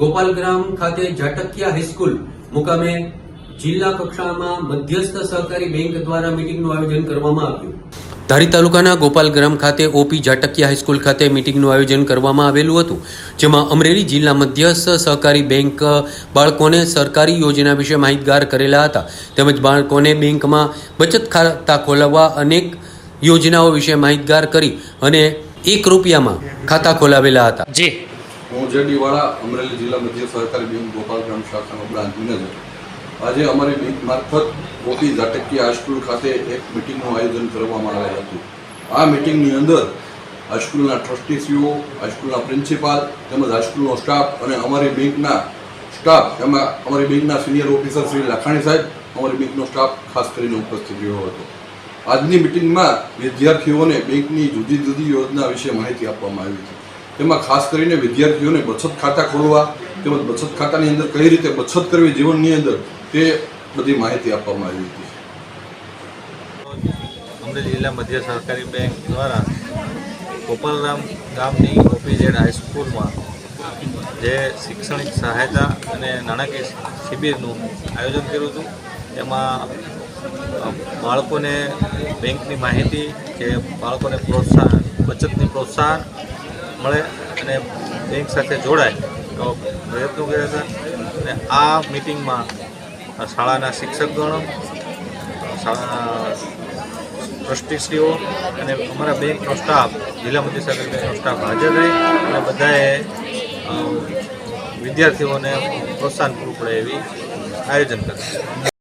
ગોપાલગ્રામ ખાતે જાટકિયા હાઈસ્કૂલ મુકામે જિલ્લા કક્ષામાં મધ્યસ્થ સહકારી બેંક દ્વારા મીટિંગનું આયોજન કરવામાં આવ્યું. ધારી તાલુકાના ગોપાલગ્રામ ખાતે ઓપી જાટકિયા હાઈસ્કૂલ ખાતે મીટિંગનું આયોજન કરવામાં આવેલું હતું, જેમાં અમરેલી જિલ્લા મધ્યસ્થ સહકારી બેંક બાળકોને સરકારી યોજના વિશે માહિતગાર કરેલા હતા, તેમજ બાળકોને બેંકમાં બચત ખાતા ખોલાવવા અનેક યોજનાઓ વિશે માહિતગાર કરી અને એક રૂપિયામાં ખાતા ખોલાવેલા હતા. જી. હું જેડીવાળા અમરેલી જિલ્લા મધ્ય સહકારી બેંક ગોપાલગ્રામ શાખાનો બ્રાન્ચ મેનેજર. આજે અમારી બેંક મારફત ઓપી ઝાટકીયા હાઈસ્કૂલ ખાતે એક મિટિંગનું આયોજન કરવામાં આવેલ હતું. આ મિટિંગની અંદર હાઈસ્કૂલના ટ્રસ્ટીસીઓ, હાઈસ્કૂલના પ્રિન્સિપાલ તેમજ હાઈસ્કૂલનો સ્ટાફ અને અમારી બેંકના સ્ટાફ, એમાં અમારી બેંકના સિનિયર ઓફિસર શ્રી લાખાણી સાહેબ, અમારી બેંકનો સ્ટાફ ખાસ કરીને ઉપસ્થિત રહ્યો હતો. આજની મિટિંગમાં વિદ્યાર્થીઓને બેંકની જુદી જુદી યોજના વિશે માહિતી આપવામાં આવી હતી. તેમાં ખાસ કરીને વિદ્યાર્થીઓને બચત ખાતા ખોલવા તેમજ બચત ખાતાની અંદર કઈ રીતે બચત કરવી જીવનની અંદર તે બધી માહિતી આપવામાં આવી હતી. અમરેલી જિલ્લા મધ્ય સહકારી બેંક દ્વારા ગોપાલરામ ગામની ઓપીઝેડ હાઈસ્કૂલમાં જે શૈક્ષણિક સહાયતા અને નાણાકીય શિબિરનું આયોજન કર્યું હતું, એમાં બાળકોને બેંકની માહિતી કે બાળકોને પ્રોત્સાહન, બચતની પ્રોત્સાહન મળે અને બેંક સાથે જોડાય, તો પ્રયત્નો કર્યા હતા. અને આ મિટિંગમાં શાળાના શિક્ષકગણો ટ્રસ્ટીશ્રીઓ અને અમારા બેંકનો સ્ટાફ જિલ્લા મંત્રી સહકારી બેંકનો સ્ટાફ હાજર રહી અને બધાએ વિદ્યાર્થીઓને પ્રોત્સાહન પૂરું પડે એવી આયોજન કર્યું.